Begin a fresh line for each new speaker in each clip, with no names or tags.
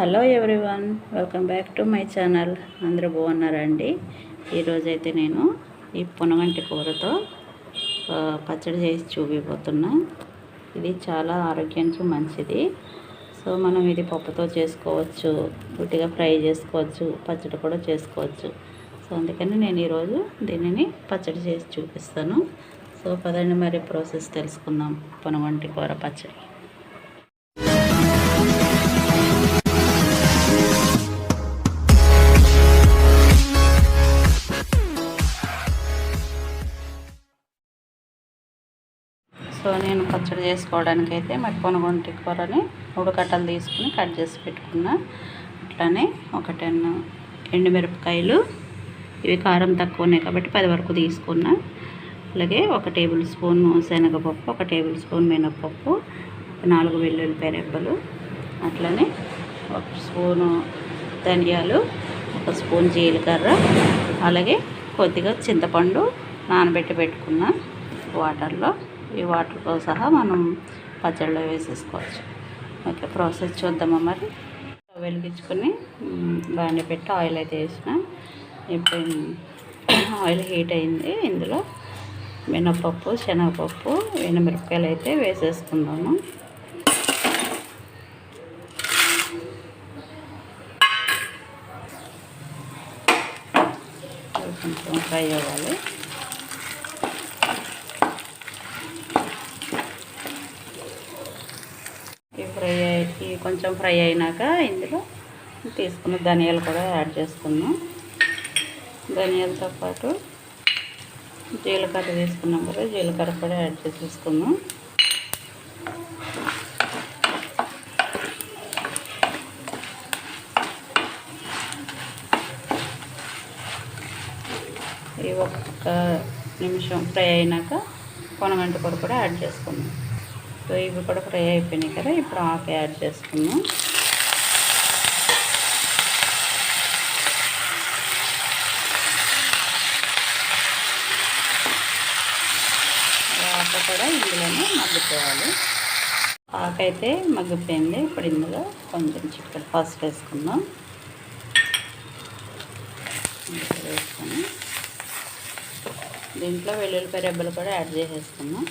Hello everyone welcome back to my channel. అందరూ బాగున్నారండి? ఈరోజైతే నేను ఈ పునగంటి కూరతో పచ్చడి చేసి చూపిపోతున్నా. ఇది చాలా ఆరోగ్యానికి మంచిది. సో మనం ఇది పప్పుతో చేసుకోవచ్చు గుట్టిగా ఫ్రై చేసుకోవచ్చు పచ్చడి కూడా చేసుకోవచ్చు. సో అందుకని నేను ఈరోజు దీనిని పచ్చడి చేసి చూపిస్తాను. సో పదండి మరి ప్రాసెస్ తెలుసుకుందాం. పునగంటి కూర పచ్చడి. సో నేను పచ్చడి చేసుకోవడానికి అయితే మరి పొనగొంటి కూరని మూడు కట్టలు తీసుకుని కట్ చేసి పెట్టుకున్నా. అట్లానే ఒక టెన్ ఎండుమిరపకాయలు. ఇవి కారం తక్కువ ఉన్నాయి కాబట్టి పది వరకు తీసుకున్నా. అలాగే ఒక టేబుల్ స్పూన్ శనగపప్పు ఒక టేబుల్ స్పూన్ మినపప్పు నాలుగు వెల్లుల్లిపాయ రెబ్బలు అట్లనే ఒక స్పూను ధనియాలు ఒక స్పూన్ జీలకర్ర అలాగే కొద్దిగా చింతపండు నానబెట్టి పెట్టుకున్న వాటర్లో. ఈ వాటర్తో సహా మనం పచ్చడిలో వేసేసుకోవచ్చు. ఓకే ప్రాసెస్ చూద్దామా మరి? వెలిగించుకొని బాగానే పెట్టి ఆయిల్ అయితే వేసిన. ఇప్పుడు ఆయిల్ హీట్ అయింది. ఇందులో మినపప్పు శనగపప్పు ఎండుమిరపకాయలు అయితే వేసేసుకుందాము. కొంచెం ఫ్రై అవ్వాలి ఈ ఫ్రై కొంచెం ఫ్రై అయినాక ఇందులో తీసుకున్న ధనియాలు కూడా యాడ్ చేసుకున్నాం ధనియాలతో పాటు జీలకర్ర తీసుకున్నాం కదా జీలకర్ర కూడా యాడ్ చేసేసుకున్నాం. ఈ ఒక్క నిమిషం ఫ్రై అయినాక కొనగంట కూడా యాడ్ చేసుకున్నాం. సో ఇవి కూడా ఫ్రై అయిపోయినాయి కదా ఇప్పుడు ఆఫ్ యాడ్ చేసుకున్నాం ఆకు కూడా ఇందులోనే మగ్గిపోవాలి. ఆకు అయితే మగ్గిపోయింది ఇప్పుడు ఇందులో కొంచెం చిక్కడ పసుపు వేసుకుందాం. వేసుకొని దీంట్లో వెల్లుల్లిపాయ రెబ్బలు కూడా యాడ్ చేసేసుకున్నాం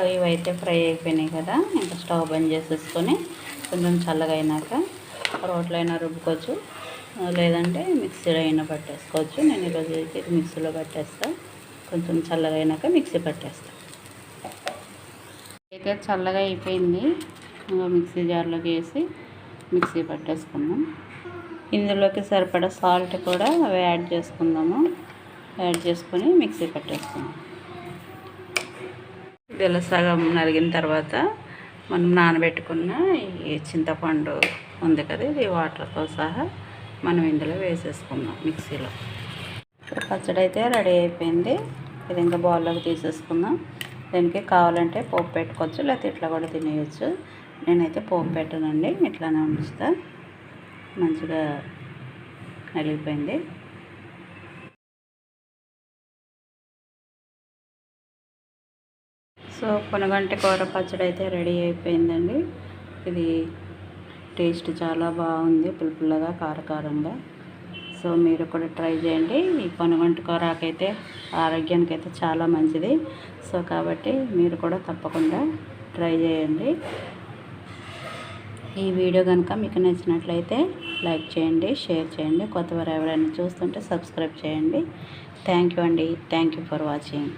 సో ఇవైతే ఫ్రై అయిపోయినాయి కదా ఇంకా స్టవ్ బంద్ చేసేసుకొని కొంచెం చల్లగా అయినాక రోట్లో అయినా రుబ్బుకోవచ్చు. లేదంటే మిక్సీలో అయినా పట్టేసుకోవచ్చు. నేను ఈరోజు అయితే మిక్సీలో పట్టేస్తా. కొంచెం చల్లగా అయినాక మిక్సీ పట్టేస్తా. అయితే చల్లగా అయిపోయింది. ఇంకా మిక్సీ జార్లోకి వేసి మిక్సీ పట్టేసుకుందాం. ఇందులోకి సరిపడా సాల్ట్ కూడా అవి యాడ్ చేసుకుందాము. యాడ్ చేసుకొని మిక్సీ పట్టేసుకుందాం. ఇలా సగం నలిగిన తర్వాత మనం నానబెట్టుకున్న ఈ చింతపండు ఉంది కదా ఇది వాటర్తో సహా మనం ఇందులో వేసేసుకుందాం మిక్సీలో. పచ్చడి అయితే రెడీ అయిపోయింది. ఇది ఇంకా బౌల్లోకి తీసేసుకుందాం. దీనికి కావాలంటే పోపు పెట్టుకోవచ్చు లేకపోతే ఇట్లా కూడా తినేయచ్చు. నేనైతే పోపు పెట్టనండి ఇట్లానే ఉంచుతా. మంచిగా నలిగిపోయింది. సో కొనగంటి కూర పచ్చడి అయితే రెడీ అయిపోయిందండి. ఇది టేస్ట్ చాలా బాగుంది పులుపుల్లగా కారకారంగా. సో మీరు కూడా ట్రై చేయండి. ఈ పొనగంటి కూరకైతే ఆరోగ్యానికి అయితే చాలా మంచిది. సో కాబట్టి మీరు కూడా తప్పకుండా ట్రై చేయండి. ఈ వీడియో కనుక మీకు నచ్చినట్లయితే లైక్ చేయండి షేర్ చేయండి. కొత్తవారు ఎవరైనా చూస్తుంటే సబ్స్క్రైబ్ చేయండి. థ్యాంక్ యూ అండి. Thank you for watching.